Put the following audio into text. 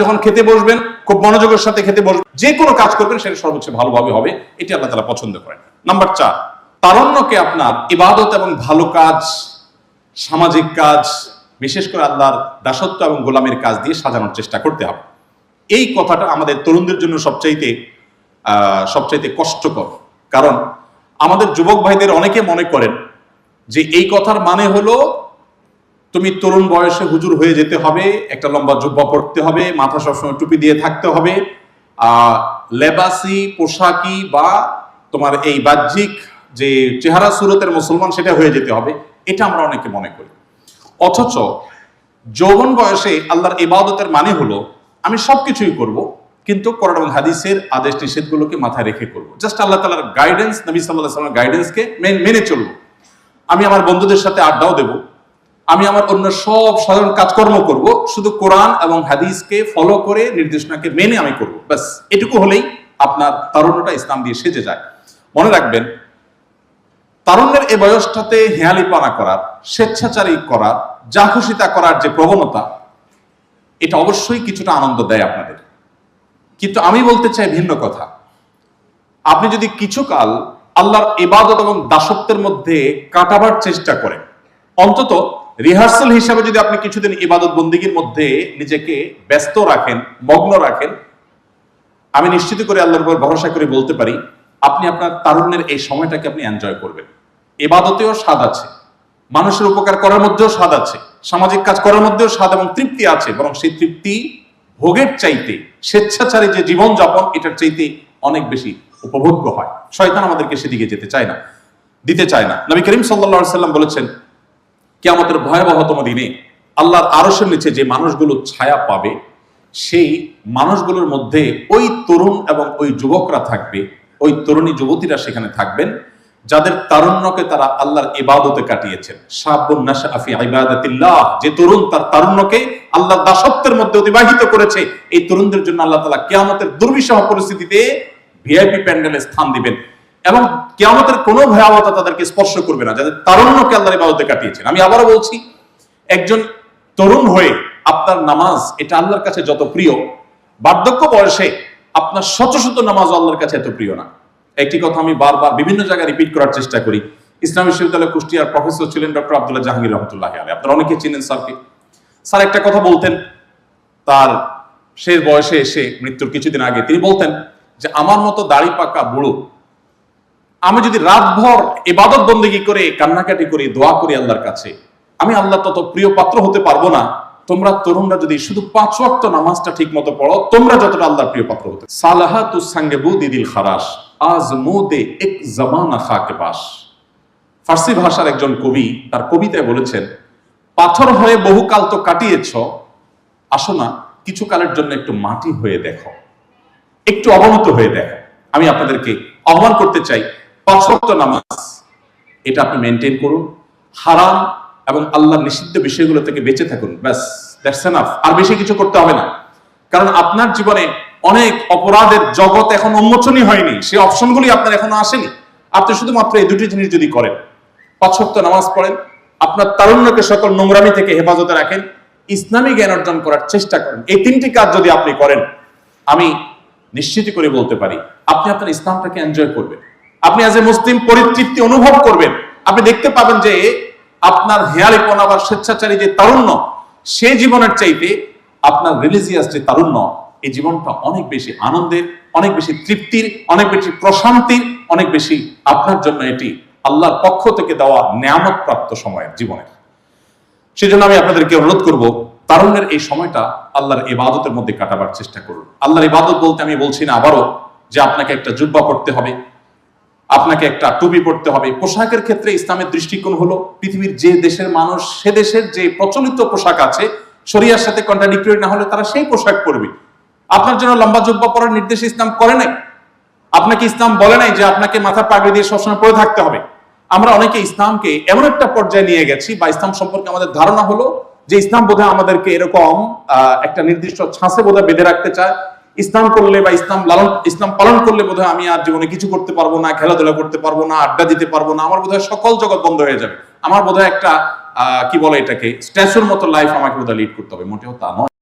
যখন খেতে বসবেন, খুব মনোযোগের সাথে খেতে বসবেন, যে কোনো কাজ করবেন, সেটা সর্বোচ্চ ভালোভাবে হবে। এটি আল্লাহ তালা পছন্দ করেন। নাম্বার চার, তারণ্যকে আপনার ইবাদত এবং ভালো কাজ, সামাজিক কাজ, বিশেষ করে আল্লাহর দাসত্ব এবং গোলামের কাজ দিয়ে সাজানোর চেষ্টা করতে হবে। এই কথাটা আমাদের তরুণদের জন্য সবচাইতে সবচাইতে কষ্টকর। কারণ আমাদের যুবক ভাইদের অনেকে মনে করেন যে এই কথার মানে হলো তুমি তরুণ বয়সে হুজুর হয়ে যেতে হবে, একটা লম্বা জুব্বা পড়তে হবে, মাথা সবসময় টুপি দিয়ে থাকতে হবে লেবাসি, পোশাকি বা তোমার এই বাহ্যিক যে চেহারা সুরতের মুসলমান সেটা হয়ে যেতে হবে, এটা আমরা অনেকে মনে করি। অথচ যৌবন বয়সে আল্লাহর ইবাদতের মানে হলো, আমি সবকিছুই করব, কিন্তু কোরআন হাদিসের আদেশ নিষেধগুলোকে মাথায় রেখে করব। জাস্ট আল্লাহ তালার গাইডেন্স নবী সাল্লাহ সাল্লামের গাইডেন্সকে মেনে চলবো। আমি আমার বন্ধুদের সাথে আড্ডাও দেব আমি আমার অন্য সব সাধারণ কাজকর্ম করব, শুধু কোরআন এবং হাদিসকে ফলো করে নির্দেশনাকে মেনে আমি করব। ব্যাস, এটুকু হলেই আপনার তারুণ্যটা ইসলাম দিয়ে সেজে যায়। মনে রাখবেন, তারুণ্যের এই বয়সটাতে হেয়ালিপানা করার, স্বেচ্ছাচারী করার, যা খুশি তা করার যে প্রবণতা, এটা অবশ্যই কিছুটা আনন্দ দেয় আপনাদের। কিন্তু আমি বলতে চাই ভিন্ন কথা। আপনি যদি কিছুকাল আল্লাহর ইবাদত এবং দাসত্বের মধ্যে কাটাবার চেষ্টা করেন, অন্তত রিহার্সাল হিসাবে যদি আপনি কিছুদিন ইবাদত বন্দিগির মধ্যে নিজেকে ব্যস্ত রাখেন, মগ্ন রাখেন, আমি নিশ্চিত করে আল্লাহর উপর ভরসা করে বলতে পারি, আপনি আপনার তারুণ্যের এই সময়টাকে আপনি এনজয় করবেন। এবাদতেও স্বাদ আছে, মানুষের উপকার করার মধ্যেও স্বাদ আছে, সামাজিক কাজ করার মধ্যেও স্বাদ এবং তৃপ্তি আছে, বরং সেই তৃপ্তি ভোগের চাইতে, স্বেচ্ছাচারী যে জীবন যাপন এটার চাইতে অনেক বেশি উপভোগ্য হয়। শয়তান আমাদেরকে সেদিকে যেতে চায় না, দিতে চায় না। নবী করিম সাল্লা সাল্লাম বলেছেন কিয়ামতের ভয়াবহতম দিনে আল্লাহর আরশের নিচে যে মানুষগুলো ছায়া পাবে, সেই মানুষগুলোর মধ্যে ওই তরুণ এবং ওই যুবকরা থাকবে, ওই তরুণী যুবতীরা সেখানে থাকবেন, যাদের তারুণ্যকে তারা আল্লাহর ইবাদতে কাটিয়েছেন। যে তরুণ তার তারুণ্যকে আল্লাহর দাসত্বের মধ্যে অতিবাহিত করেছে, এই তরুণদের জন্য আল্লাহ তাআলা কিয়ামতের দুর্বিষহ পরিস্থিতিতে ভিআইপি প্যান্ডেলে স্থান দিবেন। এবং কিয়ামতের কোনো ভয়াবহতা তাদেরকে স্পর্শ করবে না, যাদের তারুণ্যকে আল্লাহর ইবাদতে কাটিয়েছেন। আমি আবারও বলছি, একজন তরুণ হয়ে আপনার নামাজ, এটা আল্লাহর কাছে যত প্রিয়, বার্ধক্য বয়সে আপনার শত শত নামাজ আল্লাহর কাছে এত প্রিয় না। একটি কথা আমি বারবার বিভিন্ন জায়গায় রিপিট করার চেষ্টা করি। ইসলাম বিশ্ববিদ্যালয় কুষ্টিয়ার প্রফেসর ছিলেন ডক্টর আব্দুল্লাহ জাহাঙ্গীর রহমতুল্লাহ আলী আপনারা অনেকে চিনেন স্যারকে। স্যার একটা কথা বলতেন, তার শেষ বয়সে এসে মৃত্যুর কিছুদিন আগে তিনি বলতেন যে, আমার মতো দাড়ি পাকা বুড়ো আমি যদি রাতভর ইবাদত বন্দেগী করে, কান্নাকাটি করি, দোয়া করি আল্লাহর কাছে, আমি আল্লাহ তত প্রিয় পাত্র হতে পারব না। তোমরা তরুণরা যদি শুধু পাঁচ ওয়াক্ত নামাজটা ঠিক মতো পড়ো, তোমরা যতটা আল্লাহর প্রিয় পাত্র হতে সালাহা তু সাঙ্গে বু দিদিল খারাস আজ মুদে এক জামানা খাকে ফার্সি ভাষার একজন কবি তার কবিতায় বলেছেন, পাথর হয়ে বহুকাল তো কাটিয়েছ, আসো না কিছু কালের জন্য একটু মাটি হয়ে দেখো, একটু অবনত হয়ে দেখো। আমি আপনাদেরকে আহ্বান করতে চাই পাঁচ নামাজ, এটা আপনি মেনটেন করুন। হারাম এবং আল্লাহ নিষিদ্ধ বিষয়গুলো থেকে বেঁচে থাকুন। ব্যাস দ্যাটস এনাফ আর বেশি কিছু করতে হবে না। কারণ আপনার জীবনে অনেক অপরাধের জগৎ এখন উন্মোচনই হয়নি। সেই অপশনগুলি আপনার এখনও আসেনি। আপনি শুধুমাত্র এই দুটি জিনিস যদি করেন পাঁচ ওয়াক্ত নামাজ পড়েন, আপনার তারুণ্যকে সকল নোংরামি থেকে হেফাজতে রাখেন, ইসলামী জ্ঞান অর্জন করার চেষ্টা করেন। এই তিনটি কাজ যদি আপনি করেন, আমি নিশ্চিত করে বলতে পারি, আপনি আপনার ইসলামটাকে এনজয় করবেন। আপনি আজ মুসলিম পরিতৃপ্তি অনুভব করবেন। আপনি দেখতে পাবেন যে আপনার হেয়ালিপনা বা স্বেচ্ছাচারী যে তারুণ্য, সে জীবনের চাইতে আপনার রিলিজিয়াস যে তারুণ্য, এই জীবনটা অনেক বেশি আনন্দের, অনেক বেশি তৃপ্তির, অনেক বেশি প্রশান্তির, অনেক বেশি আপনার জন্য এটি আল্লাহর পক্ষ থেকে দেওয়া নিয়ামত প্রাপ্ত সময়ের জীবনের। সেজন্য আমি আপনাদেরকে অনুরোধ করব, তারুণ্যের এই সময়টা আল্লাহর ইবাদতের মধ্যে কাটাবার চেষ্টা করুন। আল্লাহর ইবাদত বলতে আমি বলছি না আবারও যে আপনাকে একটা জুব্বা পড়তে হবে আপনাকে একটা টুপি পড়তে হবে। পোশাকের ক্ষেত্রে ইসলামের দৃষ্টিকোণ হলো পৃথিবীর যে দেশের মানুষ, সে দেশের যে প্রচলিত পোশাক আছে, শরিয়ার সাথে কন্ট্রাডিক্টরি না হলে তারা সেই পোশাক পরবে। আপনার জন্য লম্বা জুব্বা পরার নির্দেশ ইসলাম করে নাই। আপনাকে ইসলাম বলে নাই যে আপনাকে মাথা পাগড়ি দিয়ে সবসময় পরে থাকতে হবে। আমরা অনেকে ইসলামকে এমন একটা পর্যায়ে নিয়ে গেছি বা ইসলাম সম্পর্কে আমাদের ধারণা হলো যে ইসলাম বোধহয় আমাদেরকে এরকম একটা নির্দিষ্ট ছাঁচে বোধহয় বেঁধে রাখতে চায়। ইসলাম করলে বা ইসলাম লালন, ইসলাম পালন করলে বোধহয় আমি আর জীবনে কিছু করতে পারব না, খেলাধুলা করতে পারব না, আড্ডা দিতে পারব না, আমার বোধহয় সকল জগৎ বন্ধ হয়ে যাবে। আমার বোধহয় একটা কি বলে এটাকে, স্ট্যাচুর মতো লাইফ আমাকে বোধহয় লিড করতে হবে, মোটেও তা নয়।